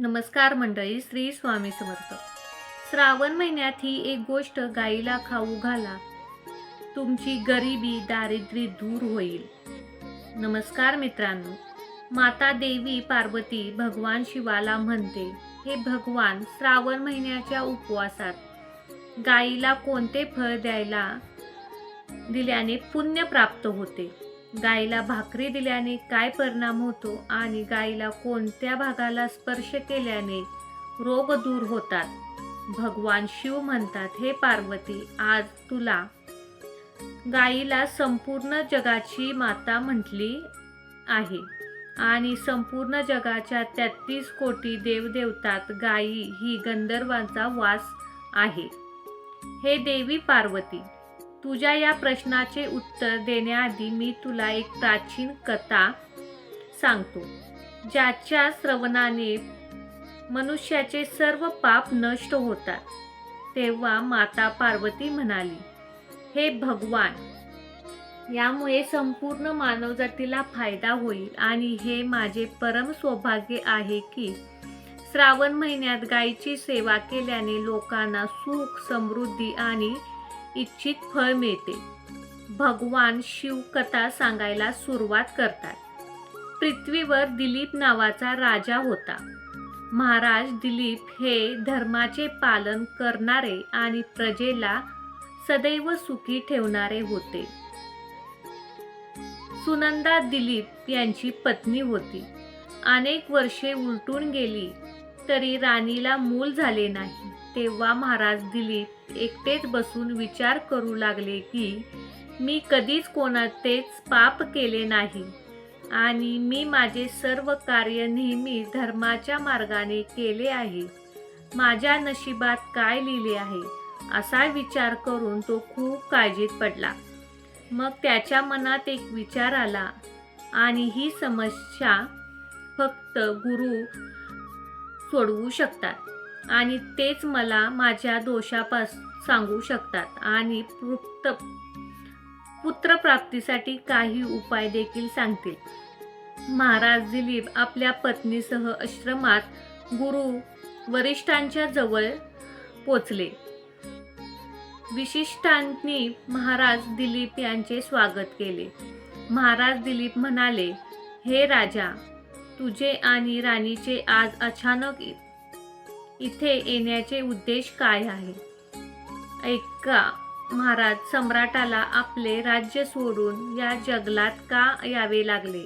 नमस्कार मंडळी श्री स्वामी समर्थ. श्रावण महिन्यात ही एक गोष्ट गाईला खाऊ घाला. तुमची गरिबी दारिद्र्य दूर होईल. नमस्कार मित्रांनो माता देवी पार्वती भगवान शिवाला म्हणते हे भगवान श्रावण महिन्याच्या उपवासात गाईला कोणते फळ द्यायला दिल्याने पुण्य प्राप्त होते. गाईला भाकरी दिल्याने काय परिणाम होतो आणि गाईला कोणत्या भागाला स्पर्श केल्याने रोग दूर होतात? भगवान शिव म्हणतात हे पार्वती आज तुला गाईला संपूर्ण जगाची माता म्हटली आहे आणि संपूर्ण जगाच्या तेहतीस कोटी देवदेवतात गायी ही गंधर्वांचा वास आहे. हे देवी पार्वती तुझ्या या प्रश्नाचे उत्तर देण्याआधी मी तुला एक प्राचीन कथा सांगतो ज्याच्या श्रवणाने मनुष्याचे सर्व पाप नष्ट होतात. तेव्हा माता पार्वती म्हणाली हे भगवान यामुळे संपूर्ण मानवजातीला फायदा होईल आणि हे माझे परम सौभाग्य आहे की श्रावण महिन्यात गायीची सेवा केल्याने लोकांना सुख समृद्धी आणि इच्छित फळ मिळते. भगवान शिव कथा सांगायला सुरुवात करतात. पृथ्वीवर दिलीप नावाचा राजा होता. महाराज दिलीप हे धर्माचे पालन करणारे आणि प्रजेला सदैव सुखी ठेवणारे होते. सुनंदा दिलीप यांची पत्नी होती. अनेक वर्षे उलटून गेली तरी राणीला मूल झाले नाही तेव्हा महाराज दिलीप एकटेच बसून विचार करू लागले की मी कधीच कोणातेच पाप केले नाही आणि मी माझे सर्व कार्य नेहमी धर्माच्या मार्गाने केले आहे. माझ्या नशिबात काय लिहिले आहे असा विचार करून तो खूप काळजीत पडला. मग त्याच्या मनात एक विचार आला आणि ही समस्या फक्त गुरु सोडवू शकतात. आणि तेच मला माझ्या दोषापास सांगू शकतात. आणि पुत पुत्रप्राप्तीसाठी काही उपाय देखील सांगतील. महाराज दिलीप आपल्या पत्नीसह आश्रमात गुरु वरिष्ठांच्या जवळ पोचले. विशिष्टांनी महाराज दिलीप यांचे स्वागत केले. महाराज दिलीप म्हणाले हे राजा तुझे आणि राणीचे आज अचानक इथे येण्याचे उद्देश काय आहे? ऐका महाराज सम्राटाला आपले राज्य सोडून या जंगलात का यावे लागले?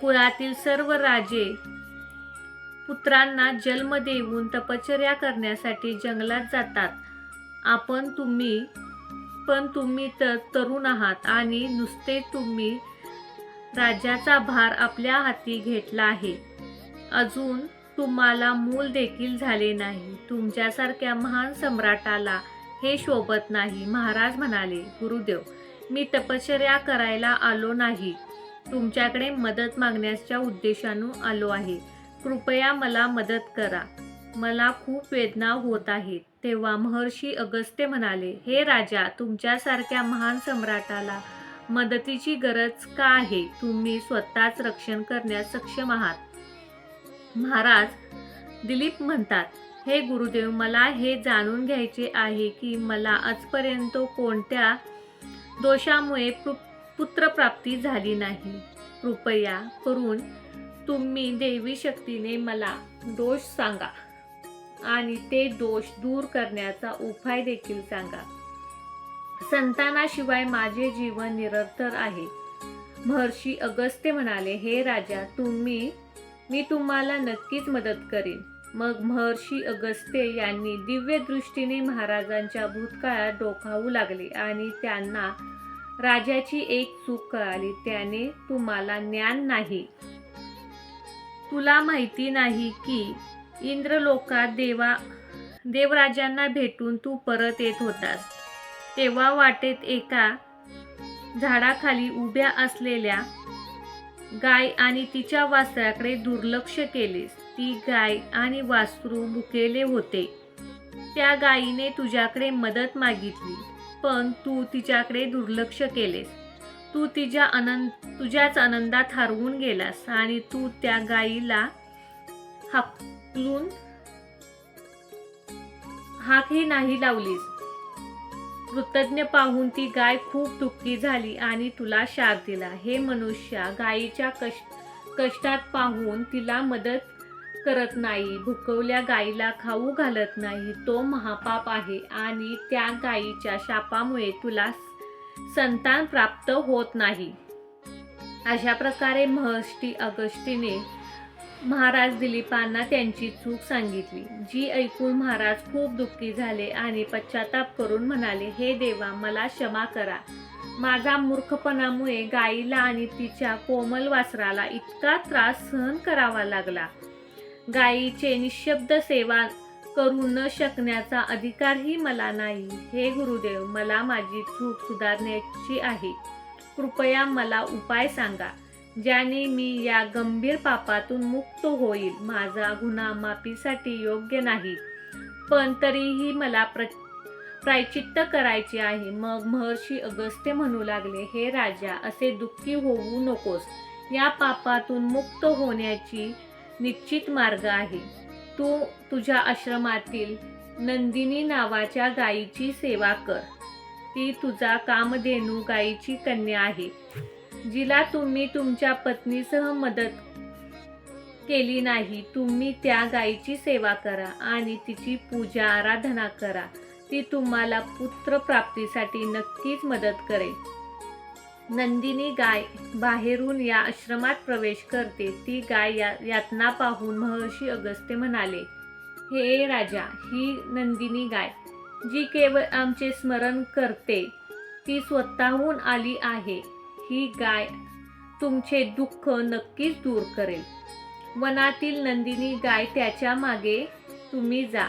कुळातील सर्व राजे पुत्रांना जन्म देऊन तपश्चर्या करण्यासाठी जंगलात जातात. आपण तुम्ही पण तुम्ही तर तरुण आहात आणि नुसते तुम्ही राज्याचा भार आपल्या हाती घेतला आहे. अजून तुम्हाला मूल देखील झाले नाही. तुमच्यासारख्या महान सम्राटाला हे शोभत नाही. महाराज म्हणाले गुरुदेव मी तपश्चर्या करायला आलो नाही. तुमच्याकडे मदत मागण्याच्या उद्देशानं आलो आहे. कृपया मला मदत करा. मला खूप वेदना होत आहेत. तेव्हा महर्षी अगस्त्य म्हणाले हे राजा तुमच्यासारख्या महान सम्राटाला मदतीची गरज का आहे? तुम्ही स्वतःच रक्षण करण्यास सक्षम आहात. महाराज दिलीप म्हणतात हे गुरुदेव मला हे जाणून घ्यायचे आहे की मला आजपर्यंत कोणत्या दोषामुळे पु पुत्रप्राप्ती झाली नाही. कृपया करून तुम्ही देवी शक्तीने मला दोष सांगा आणि ते दोष दूर करण्याचा उपाय देखील सांगा. संतानाशिवाय माझे जीवन निरर्थर आहे. महर्षी अगस्त्य म्हणाले हे राजा तुम्ही मी तुम्हाला नक्कीच मदत करेन. मग महर्षी अगस्ते यांनी दिव्य दृष्टीने महाराजांच्या भूतकाळात डोकावू लागले आणि त्यांना राजाची एक चूक कळाली. त्याने तुम्हाला ज्ञान नाही. तुला माहिती नाही की इंद्रलोकात देवा देवराजांना भेटून तू परत येत होतास. तेव्हा वाटेत एका झाडाखाली उभ्या असलेल्या गाय आणि तिच्या वासराकडे दुर्लक्ष केलेस. ती गाय आणि वासरू भुकेले होते. त्या गायीने तुझ्याकडे मदत मागितली पण तू तिच्याकडे दुर्लक्ष केलेस. तू तिच्या आनंद तुझ्याच आनंदात हरवून गेलास आणि तू त्या गायीला हाकलून हाकही नाही लावलीस. कृतज्ञ पाहून ती गाय खूप दुःखी झाली आणि तुला शाप दिला. हे मनुष्या गायीच्या कष्ट कष्टात पाहून तिला मदत करत नाही. भुकवल्या गायीला खाऊ घालत नाही. तो महापाप आहे आणि त्या गायीच्या शापामुळे तुला संतान प्राप्त होत नाही. अशा प्रकारे महर्षी अगस्तीने महाराज दिलीपांना त्यांची चूक सांगितली. जी ऐकून महाराज खूप दुःखी झाले आणि पश्चाताप करून म्हणाले हे देवा मला क्षमा करा. माझा मूर्खपणामुळे गाईला आणि तिच्या कोमल वासराला इतका त्रास सहन करावा लागला. गायीचे निशब्द सेवा करू न शकण्याचा अधिकारही मला नाही. हे गुरुदेव मला माझी चूक सुधारण्याची आहे. कृपया मला उपाय सांगा. ज्याने मी या गंभीर पापातून मुक्त होईल माझा गुन्हा माफीसाठी योग्य नाही. पण तरीही मला प्र प्रायचित्त करायचे आहे. मग महर्षी अगस्त्य म्हणू लागले हे राजा असे दुःखी होऊ नकोस. या पापातून मुक्त होण्याची निश्चित मार्ग आहे. तू तुझ्या आश्रमातील नंदिनी नावाच्या गायीची सेवा कर. ती तुझा कामधेनू गायीची कन्या आहे. जिला तुम्ही तुमच्या पत्नीसह मदत केली नाही तुम्ही त्या गायीची सेवा करा आणि तिची पूजा आराधना करा. ती तुम्हाला पुत्र प्राप्तीसाठी नक्कीच मदत करेल. नंदिनी गाय बाहेरून या आश्रमात प्रवेश करते. ती गाय या यातना पाहून महर्षी अगस्त्य म्हणाले हे राजा ही नंदिनी गाय जी केवळ आमचे स्मरण करते ती स्वतःहून आली आहे. ही गाय तुमचे दुःख नक्कीच दूर करेल. वनातील नंदिनी गाय त्याच्यामागे तुम्ही जा.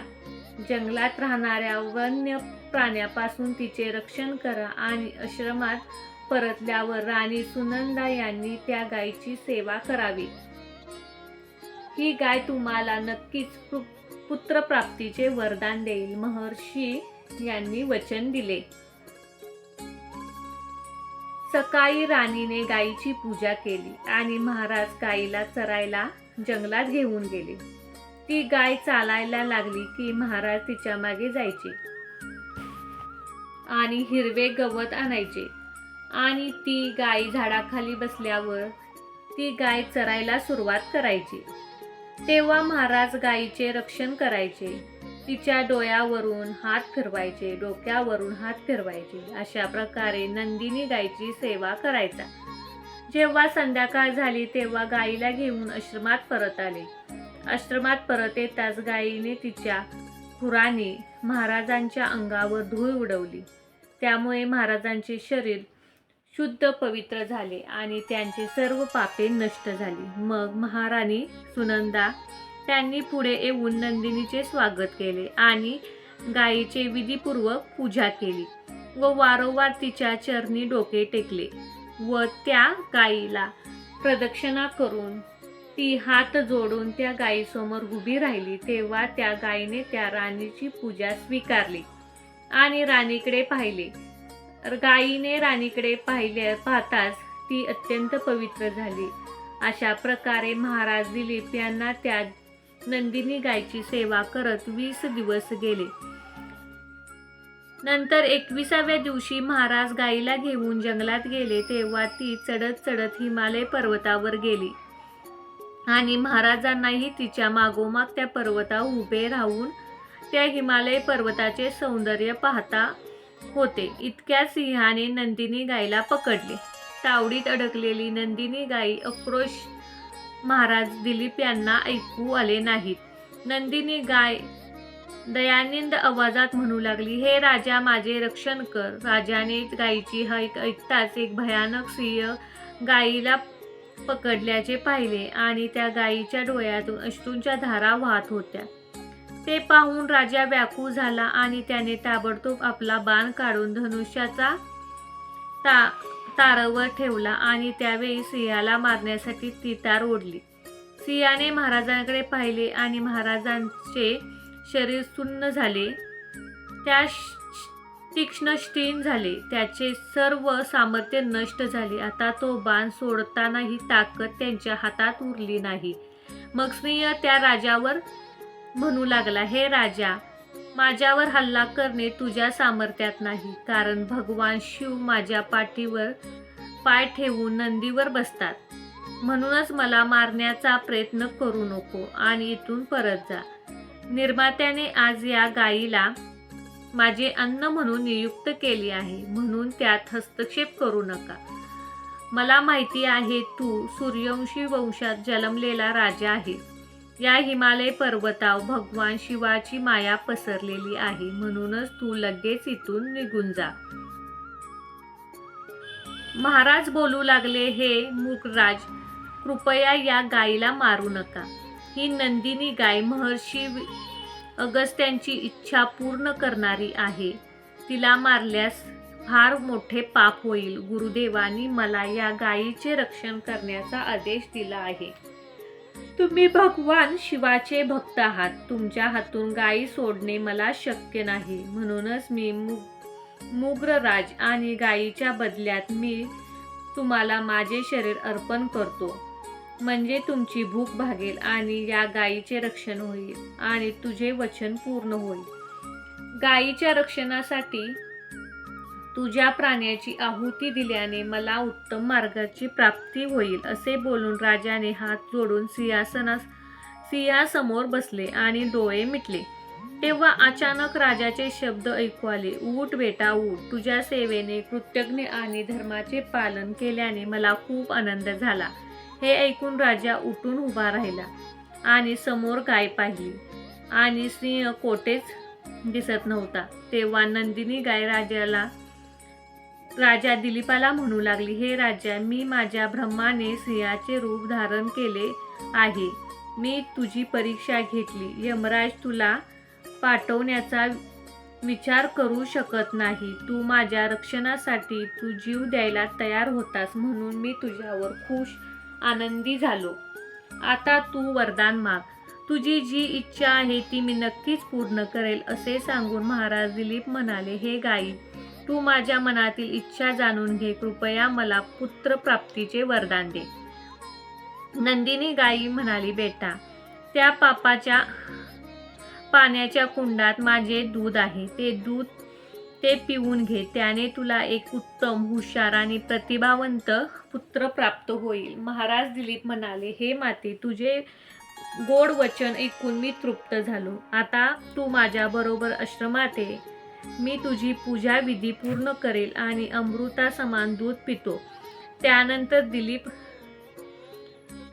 जंगलात राहणाऱ्या वन्य प्राण्यापासून तिचे रक्षण करा आणि आश्रमात परतल्यावर राणी सुनंदा यांनी त्या गायीची सेवा करावी. ही गाय तुम्हाला नक्कीच पु- पुत्रप्राप्तीचे वरदान देईल महर्षी यांनी वचन दिले. सकाळी राणीने गायीची पूजा केली आणि महाराज गायीला चरायला जंगलात घेऊन गेले. ती गाय चालायला लागली की महाराज तिच्यामागे जायचे आणि हिरवे गवत आणायचे. आणि ती गाय झाडाखाली बसल्यावर ती गाय चरायला सुरुवात करायची. तेव्हा महाराज गायीचे रक्षण करायचे. तिच्या डोळ्यावरून हात फिरवायचे डोक्यावरून हात फिरवायचे. अशा प्रकारे नंदिनी गायची सेवा करायचा. जेव्हा संध्याकाळ झाली तेव्हा गायीला घेऊन आश्रमात परत आले. आश्रमात परत येताच गायीने तिच्या खुराने महाराजांच्या अंगावर धूळ उडवली. त्यामुळे महाराजांचे शरीर शुद्ध पवित्र झाले आणि त्यांचे सर्व पापे नष्ट झाली. मग महाराणी सुनंदा त्यांनी पुढे येऊन नंदिनीचे स्वागत केले आणि गायीचे विधीपूर्वक पूजा केली व वारंवार तिच्या चरणी डोके टेकले व त्या गायीला प्रदक्षिणा करून ती हात जोडून त्या गायीसमोर उभी राहिली. तेव्हा त्या गायीने त्या राणीची पूजा स्वीकारली आणि राणीकडे पाहिले. गायीने राणीकडे पाहिले पाहताच ती अत्यंत पवित्र झाली. अशा प्रकारे महाराज दिलीप यांना त्या नंदिनी गायची सेवा करत वीस दिवस गेले. नंतर एकविसाव्या दिवशी महाराज गायीला घेऊन जंगलात गेले तेव्हा ती चढत चढत हिमालय पर्वतावर गेली. आणि महाराजांनाही तिच्या मागोमाग त्या पर्वता उभे राहून त्या हिमालय पर्वताचे सौंदर्य पाहता होते. इतक्या सिंहाने नंदिनी गायला पकडले. तावडीत अडकलेली नंदिनी गायी आक्रोश महाराज दिलीप यांना ऐकू आले नाहीत. नंदिनी गाय दयानंद आवाजात म्हणू लागली हे राजा माझे रक्षण कर. राजाने गायीची ऐक ऐकताच एक भयानक सिंह गायीला पकडल्याचे पाहिले आणि त्या गायीच्या डोळ्यातून अश्रूंच्या धारा वाहत होत्या. ते पाहून राजा व्याकुळ झाला आणि त्याने ताबडतोब आपला बाण काढून धनुष्याचा ता तारवर ठेवला आणि त्यावेळी सिंहाला मारण्यासाठी ती तार ओढली. सिंहाने महाराजांकडे पाहिले आणि महाराजांचे शरीर सुन्न झाले. त्या तीक्ष्ण स्टीन झाले. त्याचे सर्व सामर्थ्य नष्ट झाले. आता तो बाण सोडतानाही ताकद त्यांच्या हातात उरली नाही. मग सिंह त्या राजावर म्हणू लागला हे राजा माझ्यावर हल्ला करणे तुझ्या सामर्थ्यात नाही कारण भगवान शिव माझ्या पाठीवर पाय ठेवून नंदीवर बसतात. म्हणूनच मला मारण्याचा प्रयत्न करू नको आणि इथून परत जा. निर्मात्याने आज या गायीला माझे अन्न म्हणून नियुक्त केली आहे म्हणून त्यात हस्तक्षेप करू नका. मला माहिती आहे तू सूर्यवंशी वंशात जन्मलेला राजा आहे. या हिमालय पर्वताव भगवान शिवाची माया पसरलेली आहे. म्हणूनच तू लगेच इथून निघून जा. महाराज बोलू लागले हे मुकराज कृपया या गायीला मारू नका. ही नंदिनी गाय महर्षी अगस्त्यांची इच्छा पूर्ण करणारी आहे. तिला मारल्यास फार मोठे पाप होईल. गुरुदेवानी मला या गायीचे रक्षण करण्याचा आदेश दिला आहे. तुम्ही भगवान शिवाचे भक्त आहात. तुमच्या हातून गायी सोडणे मला शक्य नाही. म्हणूनच मी मु मुग्रराज आणि गायीच्या बदल्यात मी तुम्हाला माझे शरीर अर्पण करतो. म्हणजे तुमची भूक भागेल आणि या गायीचे रक्षण होईल आणि तुझे वचन पूर्ण होईल. गायीच्या रक्षणासाठी तुझ्या प्राण्याची आहुती दिल्याने मला उत्तम मार्गाची प्राप्ती होईल असे बोलून राजाने हात जोडून सिंहासनास सिंहासमोर बसले आणि डोळे मिटले. तेव्हा अचानक राजाचे शब्द ऐकू आले ऊट बेटा ऊट तुझ्या सेवेने कृतज्ञ आणि धर्माचे पालन केल्याने मला खूप आनंद झाला. हे ऐकून राजा उठून उभा राहिला आणि समोर गाय पाहिली. आणि सिंह कोठेच दिसत नव्हता. तेव्हा नंदिनी गाय राजाला राजा दिलीपाला म्हणू लागली हे राजा मी माझ्या ब्रह्माने सिंहाचे रूप धारण केले आहे. मी तुझी परीक्षा घेतली. यमराज तुला पाठवण्याचा विचार करू शकत नाही. तू माझ्या रक्षणासाठी तू जीव द्यायला तयार होतास म्हणून मी तुझ्यावर खुश आनंदी झालो. आता तू वरदान माग. तुझी जी इच्छा आहे ती मी नक्कीच पूर्ण करेल असे सांगून महाराज दिलीप म्हणाले हे गाई तू माझ्या मनातील इच्छा जाणून घे. कृपया मला पुत्र प्राप्तीचे वरदान दे. नंदिनी गाई म्हणाली बेटा त्या पापाच्या पाण्याच्या कुंडात माझे दूध आहे. ते दूध ते पिऊन घे. त्याने तुला एक उत्तम हुशार आणि प्रतिभावंत पुत्र प्राप्त होईल. महाराज दिलीप म्हणाले हे माते तुझे गोड वचन ऐकून मी तृप्त झालो. आता तू माझ्याबरोबर आश्रमात ये. मी तुझी पूजाविधी पूर्ण करेल आणि अमृता समान दूध पितो. त्यानंतर दिलीप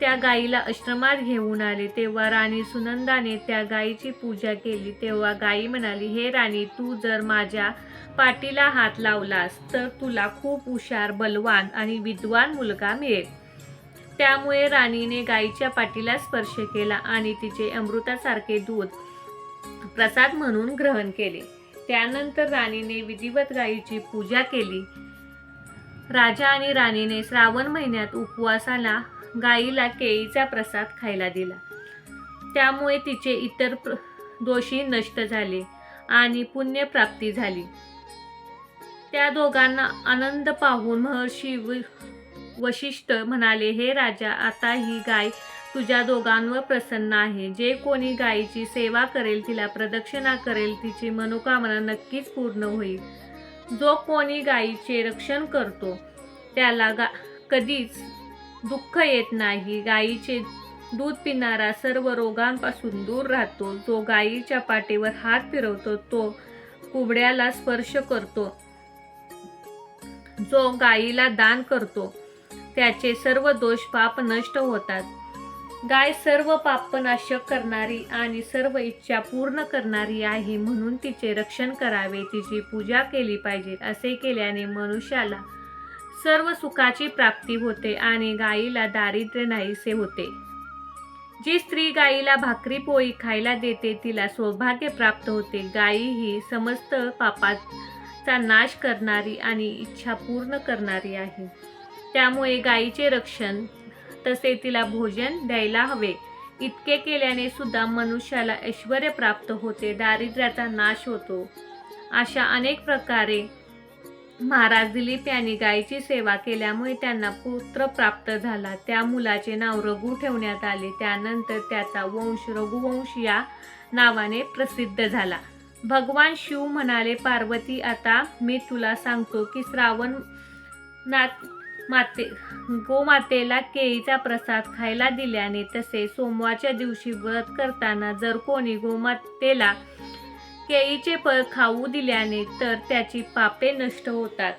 त्या गाईला आश्रमात घेऊन आले. तेव्हा राणी सुनंदाने त्या गायीची पूजा केली. तेव्हा गाई म्हणाली हे राणी तू जर माझ्या पाठीला हात लावलास तर तुला खूप हुशार बलवान आणि विद्वान मुलगा मिळेल. त्यामुळे राणीने गाईच्या पाठीला स्पर्श केला आणि तिचे अमृतासारखे दूध प्रसाद म्हणून ग्रहण केले. त्यानंतर राणीने विधिवत गायीची पूजा केली. राजा आणि राणीने श्रावण महिन्यात उपवासाला गायीला केळीचा प्रसाद खायला दिला. त्यामुळे तिचे इतर दोषी नष्ट झाले आणि पुण्यप्राप्ती झाली. त्या दोघांना आनंद पाहून महर्षी वशिष्ठ म्हणाले हे राजा आता ही गाय तुझ्या दोघांवर प्रसन्न आहे. जे कोणी गायीची सेवा करेल तिला प्रदक्षिणा करेल तिची मनोकामना नक्कीच पूर्ण होईल. जो कोणी गायीचे रक्षण करतो त्याला गा कधीच दुःख येत नाही. गायीचे दूध पिणारा सर्व रोगांपासून दूर राहतो. जो गायीच्या पाठीवर हात फिरवतो तो कुबड्याला स्पर्श करतो. जो गायीला दान करतो त्याचे सर्व दोष पाप नष्ट होतात. गाय सर्व पापनाशक करणारी आणि सर्व इच्छा पूर्ण करणारी आहे म्हणून तिचे रक्षण करावे तिची पूजा केली पाहिजे असे केल्याने मनुष्याला सर्व सुखाची प्राप्ती होते आणि गायीला दारिद्र्य नाहीसे होते. जी स्त्री गायीला भाकरी पोळी खायला देते तिला सौभाग्य प्राप्त होते. गायी ही समस्त पापाचा नाश करणारी आणि इच्छा पूर्ण करणारी आहे. त्यामुळे गायीचे रक्षण तसे तिला भोजन द्यायला हवे. इतके केल्याने सुद्धा मनुष्याला ऐश्वर प्राप्त होते दारिद्र्याचा नाश होतो. अशा अनेक प्रकारे महाराज दिलीप यांनी गायीची सेवा केल्यामुळे त्यांना पुत्र प्राप्त झाला. त्या मुलाचे नाव रघु ठेवण्यात आले. त्यानंतर त्याचा वंश रघुवंश या नावाने प्रसिद्ध झाला. भगवान शिव म्हणाले पार्वती आता मी तुला सांगतो की श्रावण नाथ माते गोमातेला केळीचा प्रसाद खायला दिल्याने तसे सोमवारच्या दिवशी व्रत करताना जर कोणी गोमातेला केळीचे फळ खाऊ दिल्याने तर त्याची पापे नष्ट होतात.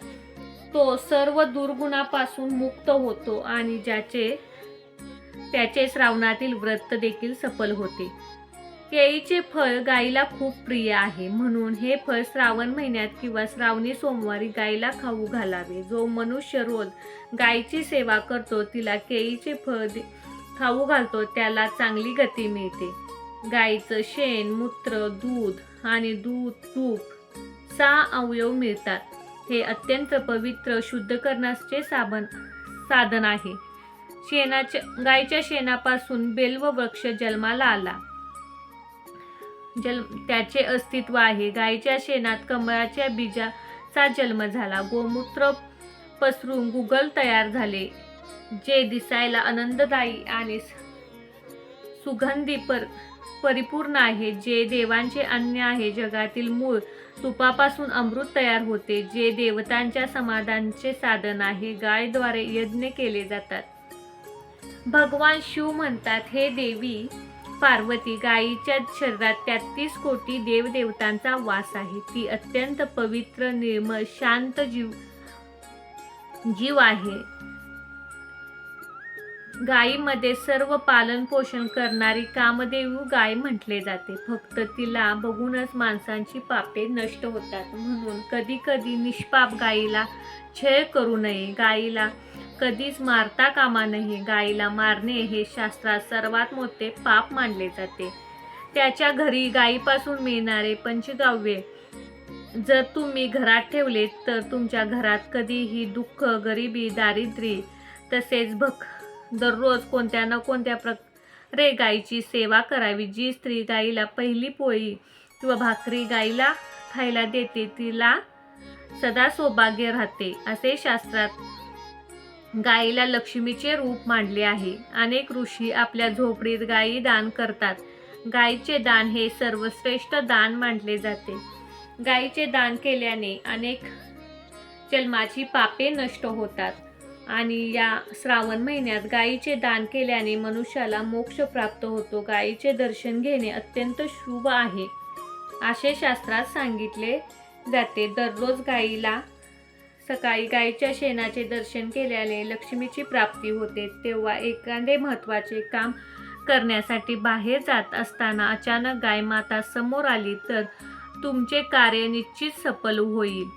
तो सर्व दुर्गुणापासून मुक्त होतो आणि ज्याचे त्याचे श्रावणातील व्रत देखील सफल होते. केळीचे फळ गाईला खूप प्रिय आहे. म्हणून हे फळ श्रावण महिन्यात किंवा श्रावणी सोमवारी गाईला खाऊ घालावे. जो मनुष्य रोज गायीची सेवा करतो तिला केळीचे फळ दे- खाऊ घालतो त्याला चांगली गती मिळते. गाईचं शेण मूत्र दूध आणि दूध तूप सहा अवयव मिळतात. हे अत्यंत पवित्र शुद्ध करण्याचे साबण साधन आहे. शेणाच्या गायीच्या शेणापासून बेल्व वृक्ष जन्माला आला. जल त्याचे अस्तित्व आहे. गायीच्या शेणात कमळाच्या बीजाचा जन्म झाला. गोमूत्र पसरून गुगल तयार झाले जे दिसायला आनंददायी आणि सुगंधी पर परिपूर्ण आहे. जे देवांचे अन्न आहे जगातील मूळ तुपापासून अमृत तयार होते जे देवतांच्या समाधानचे साधन आहे. गायद्वारे यज्ञ केले जातात. भगवान शिव म्हणतात हे देवी पार्वती गायीच्या शरीरात तेहतीस कोटी देवदेवतांचा वास आहे. ती अत्यंत पवित्र निर्मळ शांत जीव जीव आहे. गायीमध्ये सर्व पालन पोषण करणारी कामदेव गाय म्हटले जाते. फक्त तिला बघूनच माणसांची पापे नष्ट होतात. म्हणून कधी कधी निष्पाप गायीला छळ करू नये. गायीला कधीच मारता कामा नये. गायीला मारणे हे शास्त्रात सर्वात मोठे पाप मानले जाते. त्याच्या घरी गायीपासून मिळणारे पंचगाव्य जर तुम्ही घरात ठेवले तर तुमच्या घरात कधीही दुःख गरिबी दारिद्र्य तसेच भक दररोज कोणत्या ना कोणत्या प्रकारे गायीची सेवा करावी. जी स्त्री गायीला पहिली पोळी किंवा भाकरी गायीला खायला देते तिला सदा सौभाग्य राहते असे शास्त्रात गायीला लक्ष्मीचे रूप मांडले आहे. अनेक ऋषी आपल्या झोपडीत गायी दान करतात. गायीचे दान हे सर्वश्रेष्ठ दान मानले जाते. गायीचे दान केल्याने अनेक जन्माची पापे नष्ट होतात. आणि या श्रावण महिन्यात गायीचे दान केल्याने मनुष्याला मोक्ष प्राप्त होतो. गायीचे दर्शन घेणे अत्यंत शुभ आहे. असे शास्त्रात सांगितले जाते. दररोज गायीला सकाळी गायीच्या शेणाचे दर्शन केल्याने लक्ष्मीची प्राप्ती होते तेव्हा एखादे महत्त्वाचे काम करण्यासाठी बाहेर जात असताना अचानक गाय माता समोर आली तर तुमचे कार्य निश्चित सफल होईल.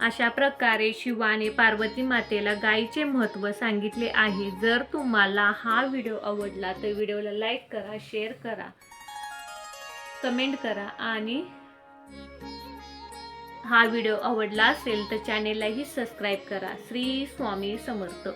अशा प्रकारे शिवाने पार्वती मातेला गायीचे महत्त्व सांगितले आहे. जर तुम्हाला हा व्हिडिओ आवडला तर व्हिडिओला लाईक करा शेअर करा कमेंट करा आणि हा व्हिडिओ आवडला असेल तर चॅनेललाही सबस्क्राईब करा. श्री स्वामी समर्थ.